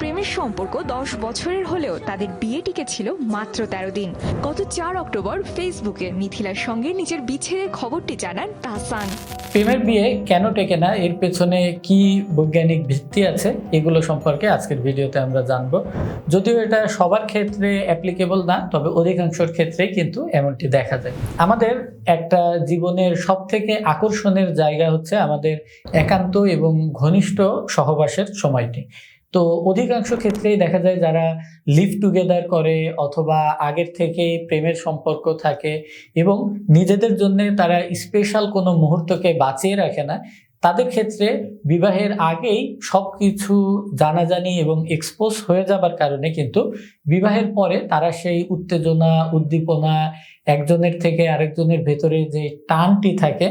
প্রেমের সম্পর্ক দশ বছরের হলেও তাদের বিয়ে টিকে ছিল মাত্র তেরো দিন। গত চার অক্টোবর ফেসবুকে মিথিলার সঙ্গে নিজের বিচ্ছেদের খবরটি জানান তাহসান। প্রেমের বিয়ে কেন টেকে না? এর পেছনে কি বৈজ্ঞানিক ভিত্তি আছে? এগুলো সম্পর্কে আজকের ভিডিওতে আমরা জানব। যদিও এটা সবার ক্ষেত্রে অ্যাপ্লিকেবল না, তবে অধিকাংশের ক্ষেত্রেই কিন্তু এমনটি দেখা যায়। আমাদের একটা জীবনের সব থেকে আকর্ষণের জায়গা হচ্ছে আমাদের একান্ত এবং ঘনিষ্ঠ সহবাসের সময়টি। তো অধিকাংশ ক্ষেত্রেই দেখা যায় যারা লিভ টুগেদার করে অথবা আগের থেকে প্রেমের সম্পর্ক থাকে এবং নিজেদের জন্য তারা স্পেশাল কোনো মুহূর্তকে বাঁচিয়ে রাখে না, তাদের ক্ষেত্রে বিবাহের আগেই সব কিছু জানাজানি এবং এক্সপোজ হয়ে যাবার কারণে কিন্তু বিবাহের পরে তারা সেই উত্তেজনা, উদ্দীপনা, একজনের থেকে আরেকজনের ভেতরে যে টানটি থাকে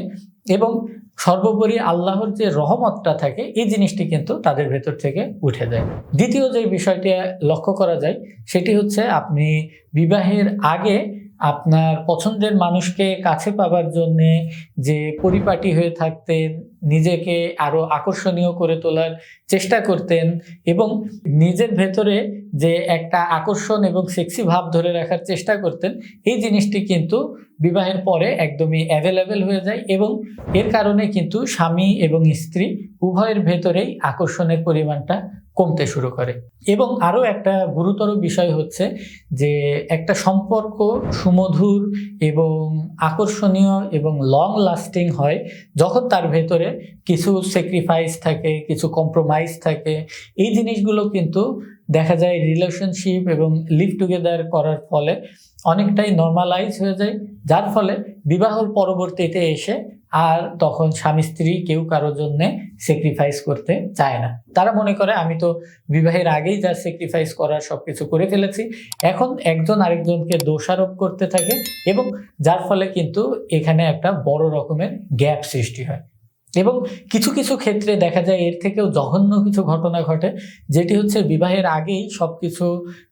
এবং সর্বোপরি আল্লাহর যে রহমতটা থাকে, এই জিনিসটি কিন্তু তাদের ভেতর থেকে উঠে যায়। দ্বিতীয় যে বিষয়টি লক্ষ্য করা যায়, সেটি হচ্ছে আপনি বিবাহের আগে আপনার পছন্দের মানুষকে কাছে পাবার জন্যে যে পরিপাটি হয়ে থাকতেন, নিজেকে আরও আকর্ষণীয় করে তোলার চেষ্টা করতেন এবং নিজের ভেতরে যে একটা আকর্ষণ এবং সেক্সি ভাব ধরে রাখার চেষ্টা করতেন, এই জিনিসটি কিন্তু বিবাহের পরে একদমই অ্যাভেলেবেল হয়ে যায় এবং এর কারণে কিন্তু স্বামী এবং স্ত্রী উভয়ের ভেতরেই আকর্ষণের পরিমাণটা কমতে শুরু করে। এবং আরও একটা গুরুতর বিষয় হচ্ছে যে একটা সম্পর্ক সুমধুর এবং আকর্ষণীয় এবং লং লাস্টিং হয় যখন তার ভেতরে কিছু স্যাক্রিফাইস থাকে, কিছু কম্প্রোমাইজ থাকে। এই জিনিসগুলো কিন্তু দেখা যায় রিলেশনশিপ এবং লিভ টুগেদার করার ফলে অনেকটাই নর্মালাইজ হয়ে যায়। যার ফলে বিবাহর পরবর্তীতে এসে আর তখন স্বামী স্ত্রী কেউ কারোর জন্য স্যাক্রিফাইস করতে চায় না। তারা মনে করে, আমি তো বিবাহের আগেই যা স্যাক্রিফাইস করার সব কিছু করে ফেলেছি। এখন একজন আরেকজনকে দোষারোপ করতে থাকে এবং যার ফলে কিন্তু এখানে একটা বড় রকমের গ্যাপ সৃষ্টি হয়। এবং কিছু কিছু ক্ষেত্রে দেখা যায় এর থেকেও জঘন্য কিছু ঘটনা ঘটে, যেটি হচ্ছে বিবাহের আগেই সব সবকিছু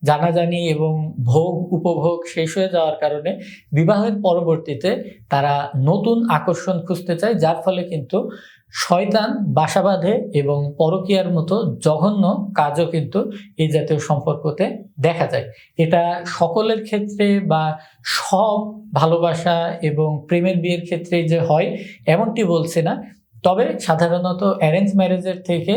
জানাজানি এবং ভোগ, উপভোগ শেষ হয়ে যাওয়ার কারণে বিবাহের পরবর্তীতে তারা নতুন আকর্ষণ খুঁজতে চায়, যার ফলে কিন্তু শয়তান বাসা বাঁধে এবং পরকীয়ার মতো জঘন্য কাজও কিন্তু এই জাতীয় সম্পর্কতে দেখা যায়। এটা সকলের ক্ষেত্রে বা সব ভালোবাসা এবং প্রেমের বিয়ের ক্ষেত্রে যে হয়, এমনটি বলছে না। তবে সাধারণত অ্যারেঞ্জ ম্যারেজের থেকে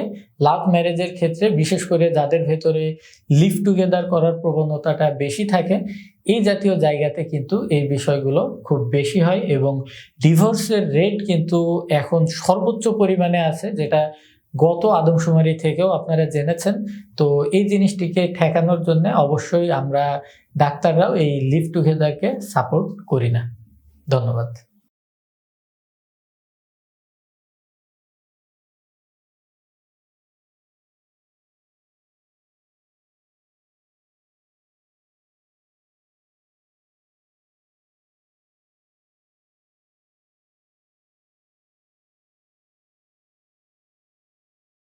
লাভ ম্যারেজের ক্ষেত্রে, বিশেষ করে যাদের ভেতরে লিভ টুগেদার করার প্রবণতাটা বেশি থাকে, এই জাতীয় জায়গাতে কিন্তু এই বিষয়গুলো খুব বেশি হয় এবং ডিভোর্সের রেট কিন্তু এখন সর্বোচ্চ পরিমাণে আছে, যেটা গত আদমশুমারি থেকেও আপনারা জেনেছেন। তো এই জিনিসটিকে ঠেকানোর জন্য অবশ্যই আমরা ডাক্তাররাও এই লিভ টুগেদারকে সাপোর্ট করি না। ধন্যবাদ।